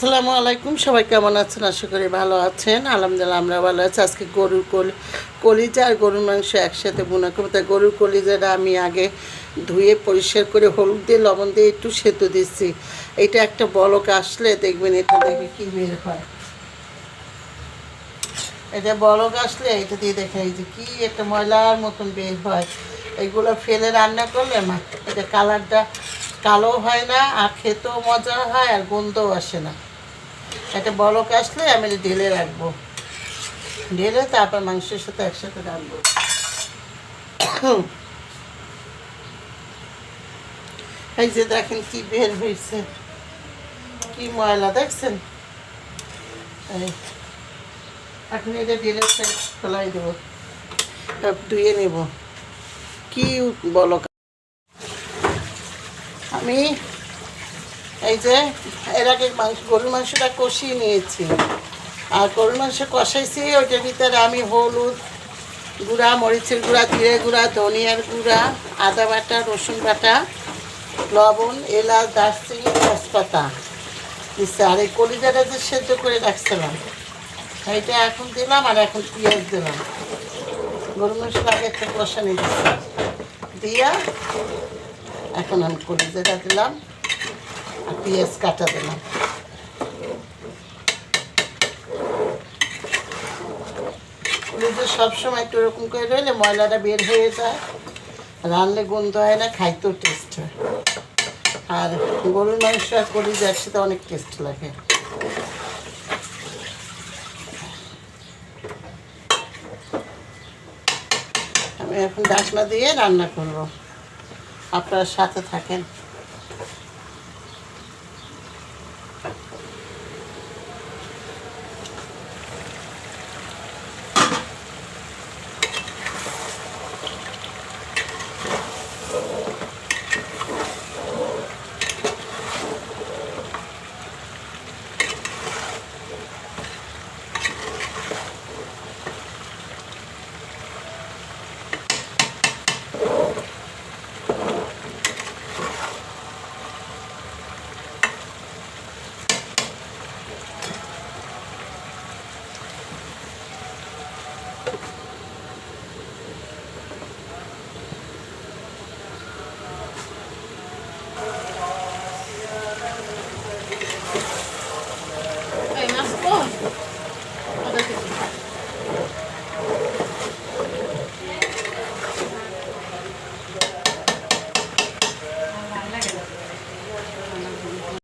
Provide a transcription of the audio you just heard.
আসসালামু আলাইকুম, সবাই কেমন আছেন? আশা করি ভালো আছেন। আলহামদুলিল্লাহ আমরা ভালো আছি। আজকে গরুর কলি, কলিজা আর গরুর মাংস একসাথে বোনা করব। তাই গরুর কলিজাটা আমি আগে ধুয়ে পরিষ্কার করে হলুদ দিয়ে, লবণ দিয়ে একটু সেতু দিচ্ছি। এটা একটা বলক আসলে দেখবেন এটা দেখে কী বের হয়। এটা বলক আসলে এটা দিয়ে দেখা এই যে কি একটা ময়লার মতন বের হয়। এগুলো ফেলে রান্না করলে মা, এটা কালারটা কালো হয় না, আর খেতেও মজা হয়, আর গন্ধও আসে না। এটা বলক আসলে আমি ঢেলে রাখব। ঢেলে তারপর মাংসের সাথে একসাথে রাখব এই যে দেখেন কি বের হয়েছে। কি ময়লা, দেখছেন? এখন এটা ঢেলে ফেলাই দেবো। ধুয়ে নেব। কি বলো আমি এই যে, এর আগে মাংস, গরুর মাংসটা কষিয়ে নিয়েছি। আর গরুর মাংস কষাইছি, ওইটার ভিতরে আমি হলুদ গুঁড়া, মরিচের গুঁড়া, জিরে গুঁড়া, ধনিয়ার গুঁড়া, আদা বাটা, রসুন বাটা, লবণ, এলাচ, দারচিনি, তেজপাতা দিচ্ছে আর এই কলিজাটা যে সেদ্ধ করে রাখছিলাম এইটা এখন দিলাম আর এখন পেঁয়াজ দিলাম। গরু মাংস আগে একটা কষানি দিচ্ছি দিয়া এখন আমি কলিজাটা দিলাম। আর পেঁয়াজ কাটা দিলাম সবসময় একটু এরকম করে রইলে ময়লাটা বের হয়ে যায়। রানলে গন্ধ হয় না, খাইতেও টেস্ট হয়। আর গরুর মাংস আর কলিজা একসাথে অনেক টেস্ট লাগে। আমি এখন ডাকনা দিয়ে রান্না করব। আপনার সাথে থাকেন।